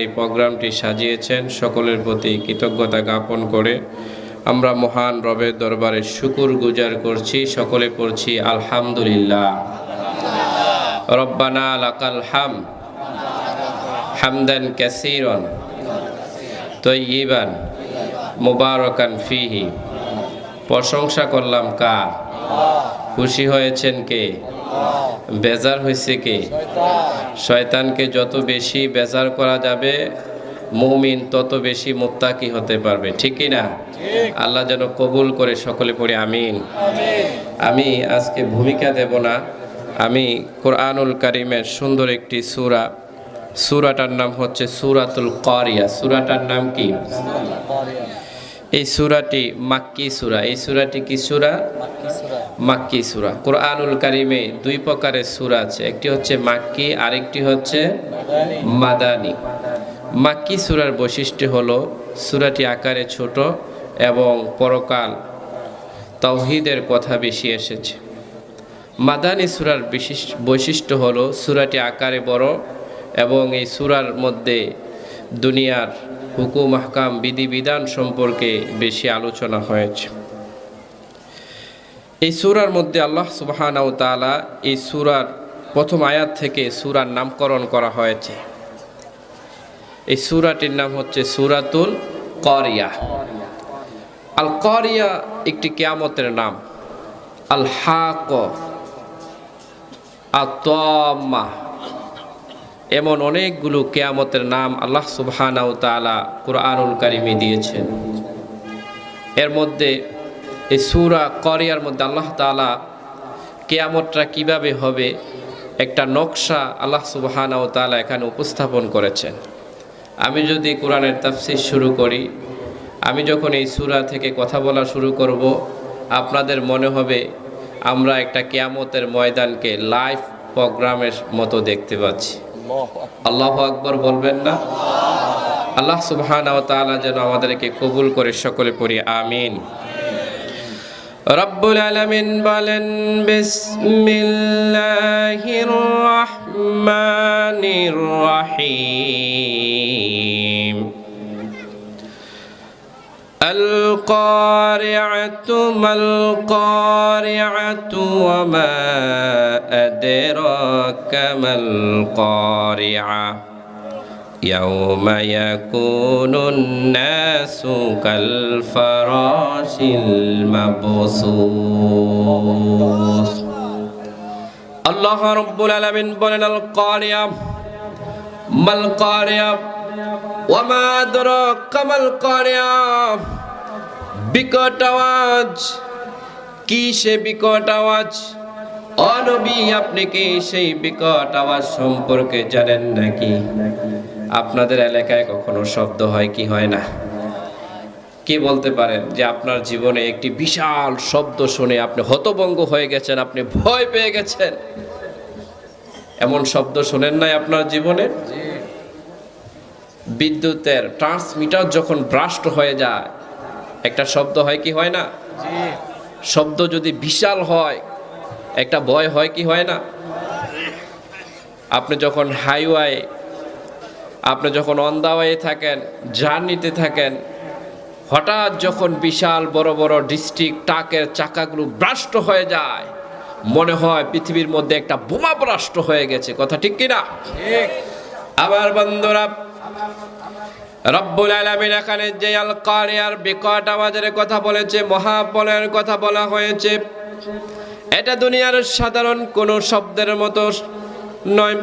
এই প্রোগ্রামটি সাজিয়েছেন। সকলের প্রতি কৃতজ্ঞতা জ্ঞাপন করে আমরা মহান রবের দরবারে শুকুর গুজার করছি। সকলে পড়ছি আলহামদুলিল্লাহ। রব্বানা লাকাল হাম, হামদান কাসীরন তৈয়িবান মুবারকান ফিহি। প্রশংসা করলাম কার? খুশি হয়েছেন কে? বেজার হয়েছে কে? শয়তানকে যত বেশি বেজার করা যাবে, মুমিন তত বেশি মুত্তাকি হতে পারবে। ঠিক না আল্লাহ যেন কবুল করে সকলে পড়ে, আমিন। আমি আজকে ভূমিকা দেব না। আমি কোরআনুল কারিমের সুন্দর একটি সুরা। সুরাটার নাম হচ্ছে সূরাতুল করিয়া। সুরাটার নাম কি? এই সুরাটি মাক্কি সুরা। এই সুরাটি কি সূরা? মাক্কি সূরা। কোরআনুল কারিমে দুই প্রকারের সূরা আছে। একটি হচ্ছে মাক্কি, আরেকটি হচ্ছে মাদানি। মাক্কি সূরার বৈশিষ্ট্য হলো সুরাটি আকারে ছোট এবং পরকাল তাওহীদের কথা বেশি এসেছে। মাদানি সূরার বিশিষ বৈশিষ্ট্য হলো সুরাটি আকারে বড় এবং এই সুরার মধ্যে দুনিয়ার হুকুম, আহকাম বিধিবিধান সম্পর্কে বেশি আলোচনা হয়েছে। এই সুরার মধ্যে আল্লাহ সুবহানাহু তাআলা এই সুরার প্রথম আয়াত থেকে সুরার নামকরণ করা হয়েছে। এই সুরাটির নাম হচ্ছে সুরাতুল কারিয়া। আল কারিয়া একটি কেয়ামতের নাম। আল হাক আত্মা এমন অনেকগুলো কেয়ামতের নাম আল্লাহ সুবহানাহু তাআলা কুরআনুল কারিমে দিয়েছেন। এর মধ্যে এই সুরা করিয়ার মধ্যে আল্লাহ তাআলা কেয়ামতটা কীভাবে হবে একটা নকশা আল্লাহ সুবহানাহু তাআলা এখানে উপস্থাপন করেছেন। আমি যদি কোরআনের তাফসীর শুরু করি আমি যখন এই সুরা থেকে কথা বলা শুরু করব আপনাদের মনে হবে আমরা একটা কেয়ামতের ময়দানকে লাইভ প্রোগ্রামের মতো দেখতে পাচ্ছি। আল্লাহ আকবর। বলবেন না? আল্লাহ সুবহান যেন আমাদেরকে কবুল করে সকলে পড়ি আমিন। রব্বুল আলামিন বলেন বিসমিল্লাহির রহমানির রহিম القارعة ما القارعة وما أدراك ما القارعة يوم يكون الناس كالفراش المبثوث الله رب العالمين بلنا القارعة ما القارعة ওয়ামা আদরাকা মাল কারিয়া বিকট আওয়াজ কি সে বিকট আওয়াজ অনবী আপনি কি সেই বিকট আওয়াজ সম্পর্কে জানেন নাকি আপনাদের এলাকায় কখনো শব্দ হয় কি হয় না? কে বলতে পারেন যে আপনার জীবনে একটি বিশাল শব্দ শুনে আপনি হতভঙ্গ হয়ে গেছেন, আপনি ভয় পেয়ে গেছেন? এমন শব্দ শোনেন নাই আপনার জীবনে? বিদ্যুতের ট্রান্সমিটার যখন ব্রাস্ট হয়ে যায়, একটা শব্দ হয় কি হয় না? শব্দ যদি বিশাল হয়, একটা ভয় হয় কি হয় না? আপনি যখন হাইওয়ে আপনি যখন অন দা ওয়ে থাকেন জার্নিতে থাকেন হঠাৎ যখন বিশাল বড় বড় ডিস্ট্রিক্ট ট্রাকের চাকাগুলো ব্রাস্ট হয়ে যায় মনে হয় পৃথিবীর মধ্যে একটা বোমা ব্রাস্ট হয়ে গেছে। কথা ঠিক কিনা? আবার বন্ধুরা রব্বুল আলামিন এখানে যে আল কারিয়ার বিকট আওয়াজের কথা বলেছে মহাপলের কথা বলা হয়েছে এটা দুনিয়ার সাধারণ কোনো শব্দের মতো নয়।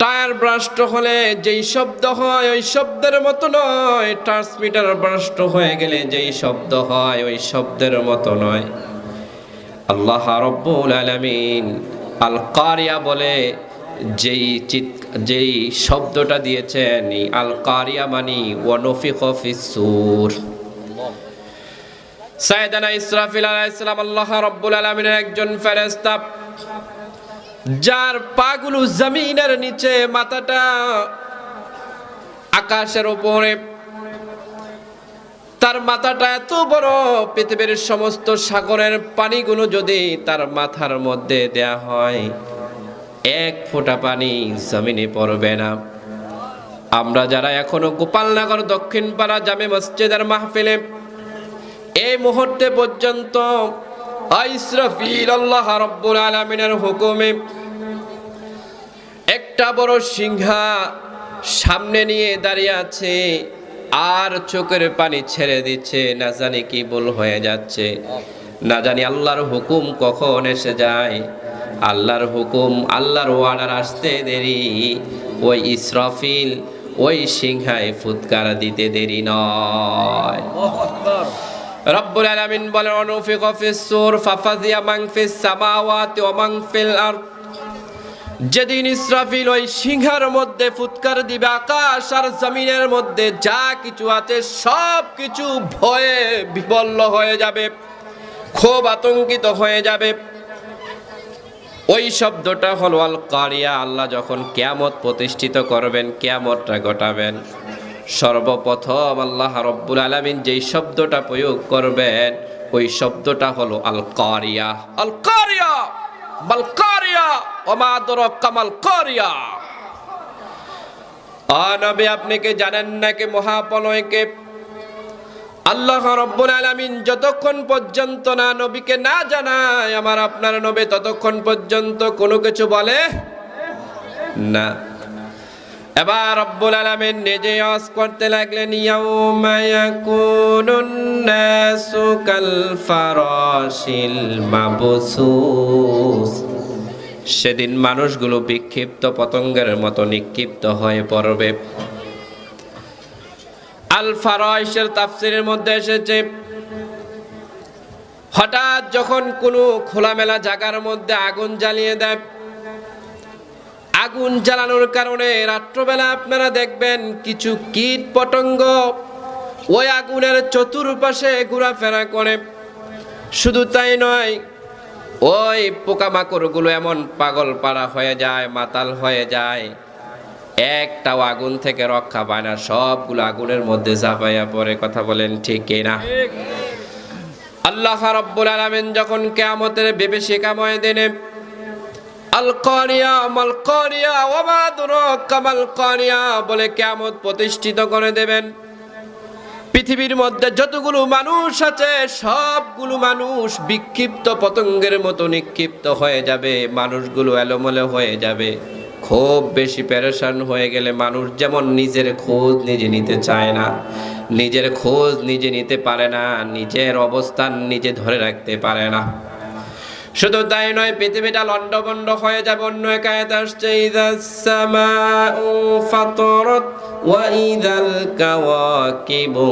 টায়ার ব্রাস্ট হলে যেই শব্দ হয়, ওই শব্দের মতো নয়। ট্রান্সমিটার ব্রাস্ট হয়ে গেলে যেই শব্দ হয়, ওই শব্দের মতো নয়। আল্লাহ রব্বুল আলামিন আল কারিয়া বলে, যেই চিৎ, যেই শব্দটা দিয়েছেন আল কারিয়া মানি ওয়ানফি সুর সাইদানা ইসরাফিল আলাইহিস সালাম, আল্লাহ রাব্বুল আলামিনের একজন ফেরেশতা যার পাগুলো জমিনের নিচে, মাথাটা আকাশের উপরে। তার মাথাটা এত বড়, পৃথিবীর সমস্ত সাগরের পানিগুলো যদি তার মাথার মধ্যে দেয়া হয়, এক ফোঁটা পানি জমিনে পড়বে না। আমরা যারা এখনও গোপালনগর দক্ষিণ পাড়া জামে মসজিদের মাহফিলে, এই মুহূর্তে পর্যন্ত ইসরাফিল আল্লাহ রব্বুল আলমিনের হুকুমে একটা বড় সিংহা সামনে নিয়ে দাঁড়িয়ে আছে, আর চোখের পানি ছেড়ে দিচ্ছে, না জানি কি ভুল হয়ে যাচ্ছে। না জানি আল্লাহর হুকুম কখন এসে যায়। আল্লাহর হুকুম, আল্লাহর ওয়ার্ডার আসতে দেরি। ওই ইসরাফিল ওই সিংহায় ফুৎকার দিতে দেরি নয়। রব্বুল আলামিন বলেন, অনুফিক ফিস সূর ফাফাজিয়া মান ফিস সামাওয়াতি ওয়া মান ফিল আরদ। যেদিন ইসরাফিল ওই সিংহার মধ্যে ফুৎকার দিবে, আকাশ আর জমিনের মধ্যে যা কিছু আছে সব কিছু ভয়ে বিবল্ল হয়ে যাবে, খুব আতঙ্কিত হয়ে যাবে। ওই শব্দটা হলো আল কারিয়া আল্লাহ যখন কেয়ামত প্রতিষ্ঠিত করবেন, কেয়ামতটা ঘটাবেন। সর্বপ্রথম আল্লাহ রব্বুল আলমিন যেই শব্দটা প্রয়োগ করবেন, ওই শব্দটা হলো আল কারিয়া আল কারিয়া মাল কারিয়া ওমা কামাল কারিয়া নবী, আপনি কি জানেন নাকি মহাপলয়কে আল্লাহ রব্বুল আলামিন যতক্ষণ পর্যন্ত না নবীকে না জানায়, আমার আপনার নবী ততক্ষণ পর্যন্ত কোনো কিছু বলে না। এবার রব্বুল আলামিন নিজে আওয়াজ করতে লাগলেন মাবসুস। সেদিন মানুষগুলো বিক্ষিপ্ত পতঙ্গের মতো নিক্ষিপ্ত হয়ে পড়বে। আল ফারাইশের তাফসিরের মধ্যে এসেছে, হঠাৎ যখন কোনো খোলামেলা জায়গার মধ্যে আগুন জ্বালিয়ে দেয় আগুন জ্বালানোর কারণে রাত্রবেলা আপনারা দেখবেন কিছু কীট পতঙ্গ ওই আগুনের চতুর্পাশে ঘোরাফেরা করে। শুধু তাই নয় ওই পোকামাকড়গুলো এমন পাগল পাড়া হয়ে যায় মাতাল হয়ে যায়। একটাও আগুন থেকে রক্ষা পায় না সবগুলো আগুনের মধ্যে ঝাঁপাইয়া পড়ে কথা বলেন ঠিক না? আল্লাহ রাব্বুল আলামিন যখন কিয়ামতের বিভীষিকাময় দিনে বলে কিয়ামত প্রতিষ্ঠিত করে দেবেন। পৃথিবীর মধ্যে যতগুলো মানুষ আছে, সবগুলো মানুষ বিক্ষিপ্ত পতঙ্গের মতো নিক্ষিপ্ত হয়ে যাবে, মানুষগুলো এলোমেলো হয়ে যাবে। খুব বেশি প্যারেশান হয়ে গেলে মানুষ যেমন নিজের খোঁজ নিজে নিতে চায় না, নিজের খোঁজ নিজে নিতে পারে না, নিজের অবস্থান নিজে ধরে রাখতে পারে না। শুধু তাই নয়, পৃথিবীটা লন্ডভন্ড হয়ে যাবে, অন্য একায়ত আসছে ফাতরাত, ওয়া ইদাল কাওয়াকিবু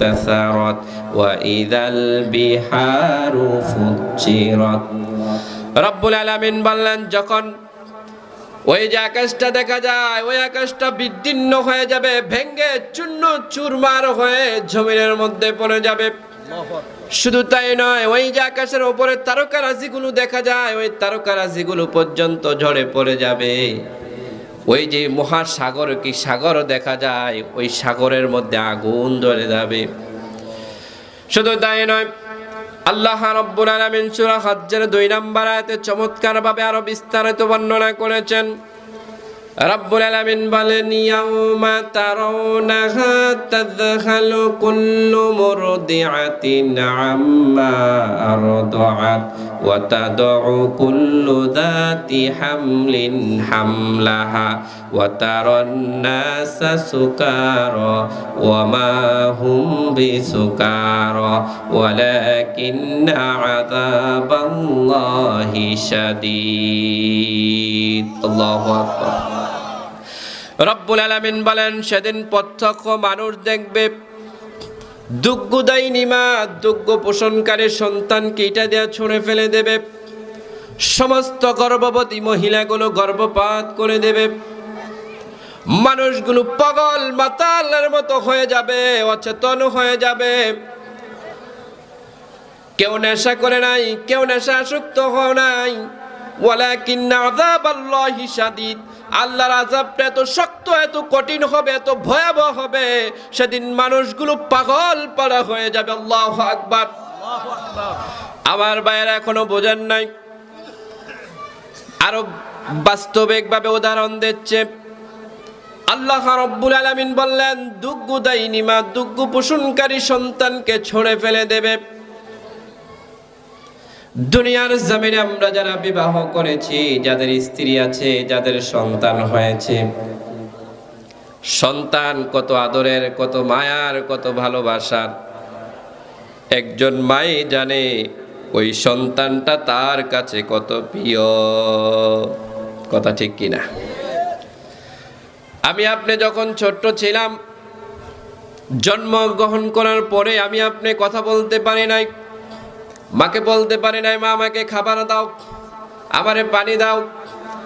তাসারাত, ওয়া ইদাল বিহারু ফুজ্জিরাত। রব্বুল আলামিন বললেন, যখন ওই যে আকাশটা দেখা যায়, ওই আকাশটা বিদীর্ণ হয়ে যাবে, ভেঙ্গে চূর্ণ চুরমার হয়ে জমিনের মধ্যে পড়ে যাবে। শুধু তাই নয়, ওই যে আকাশের ওপরে তারকা রাশিগুলো দেখা যায়, ওই তারকা রাশিগুলো পর্যন্ত ঝরে পড়ে যাবে। ওই যে মহাসাগর, কি সাগর দেখা যায়, ওই সাগরের মধ্যে আগুন ধরে যাবে। শুধু তাই নয়, আল্লাহ রাব্বুল আলামিন সূরা হজ্জের দুই নম্বর আয়াতে চমৎকার ভাবে আরও বিস্তারিত বর্ণনা করেছেন। রব্বুল আলামিন বলেন ইয়াউমা তারাউনাহা তাযহালু কুল্লু মুরদিআতিন আম্মা আরদাআত ওয়া তাদউ কুল্লু যাতি হামলিন হামলাহা ওয়া তারান নাসা সুকারা ওয়া মা হুম বিসুকারা ওয়ালাকিন্না আযাবাল্লাহি শাদীদ আল্লাহু আকবার। রব্বুল আলামিন বলেন, সেদিন প্রত্যক্ষ মানুষ দেখবে, দুগ্গ পোষণকারী দেওয়া ছুঁড়ে ফেলে দেবে। সমস্ত গর্ভবতী মহিলাগুলো গর্ভপাত করে দেবে। মানুষগুলো পাগল মাতালের মতো হয়ে যাবে, অচেতন হয়ে যাবে। কেউ নেশা করে নাই, কেউ নেশা আসক্ত হয় নাই। ওয়ালাকিন আযাবাল্লাহি শাদীদ। আল্লাহর আযাবটা এত শক্ত, এত কঠিন হবে, এত ভয়াবহ হবে, সেদিন মানুষগুলো পাগল পাড়া হয়ে যাবে। আল্লাহু আকবার। আমার ভাইয়েরা এখনও বোঝেন নাই। আরও বাস্তবিকভাবে উদাহরণ দিচ্ছে। আল্লাহ রব্বুল আলামিন বললেন, দুগ্গু দাইনি মা, দুগ্গু পোষণকারী সন্তানকে ছড়ে ফেলে দেবে। দুনিয়ার জমিনে আমরা যারা বিবাহ করেছি, যাদের স্ত্রী আছে, যাদের সন্তান হয়েছে, সন্তান কত আদরের, কত মায়ার, কত ভালোবাসার। একজন মাই জানে, ওই সন্তানটা তার কাছে কত প্রিয়। কথা ঠিক কিনা? আমি আপনি যখন ছোট্ট ছিলাম, জন্মগ্রহণ করার পরে আমি আপনি কথা বলতে পারি নাই। মাকে বলতে পারি নাই, মা, আমাকে খাবার দাও, আমারে পানি দাও,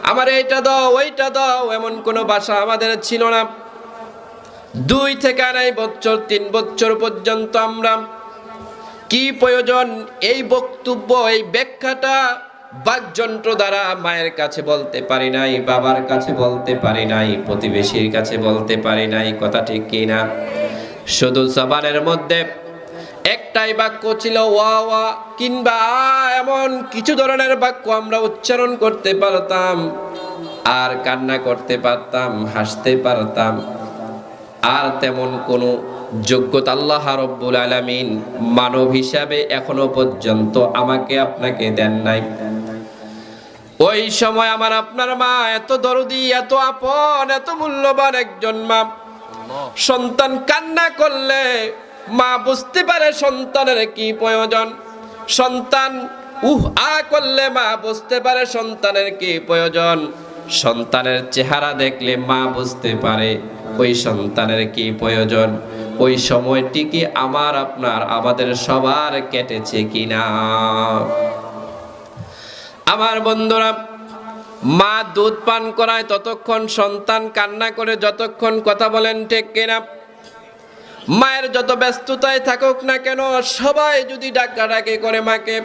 আমার এইটা দাও, ওইটা দাও। এমন কোনো বাসা আমাদের ছিল না। দুই থেকে আড়াই বছর, তিন বছর পর্যন্ত আমরা কি প্রয়োজন, এই বক্তব্য, এই ব্যাখ্যাটা বাকযন্ত্র দ্বারা মায়ের কাছে বলতে পারি নাই, বাবার কাছে বলতে পারি নাই, প্রতিবেশীর কাছে বলতে পারি নাই, কথা ঠিক কি না? শুধু সবারের মধ্যে একটাই বাক্য ছিল ওয়া ওয়া, কিংবা এমন কিছু ধরনের বাক্য আমরা উচ্চারণ করতে পারতাম, আর কান্না করতে পারতাম, হাসতে পারতাম। আর তেমন কোনো যোগ্যতা আল্লাহ রব্বুল আলামিন মানব হিসাবে এখনও পর্যন্ত আমাকে আপনাকে দেন নাই। ওই সময় আমার আপনার মা এত দরদি, এত আপন, এত মূল্যবান একজন মা। সন্তান কান্না করলে মা বুঝতে পারে সন্তানের কি প্রয়োজন। সন্তান, উহ, আ করলে মা বুঝতে পারে সন্তানের কি প্রয়োজন। সন্তানের চেহারা দেখলে মা বুঝতে পারে ওই সন্তানের কি প্রয়োজন। ওই সময়টি কি আমার, আপনার, আমাদের সবার কেটেছে কিনা? আমার বন্ধুরা, মা দুধ পান করায় ততক্ষণ, সন্তান কান্না করে যতক্ষণ কথা বলেন ঠিক কিনা? মায়ের যত ব্যস্ততায় থাকুক না কেন সবাই যদি ডাকাডাকি করে মাকে।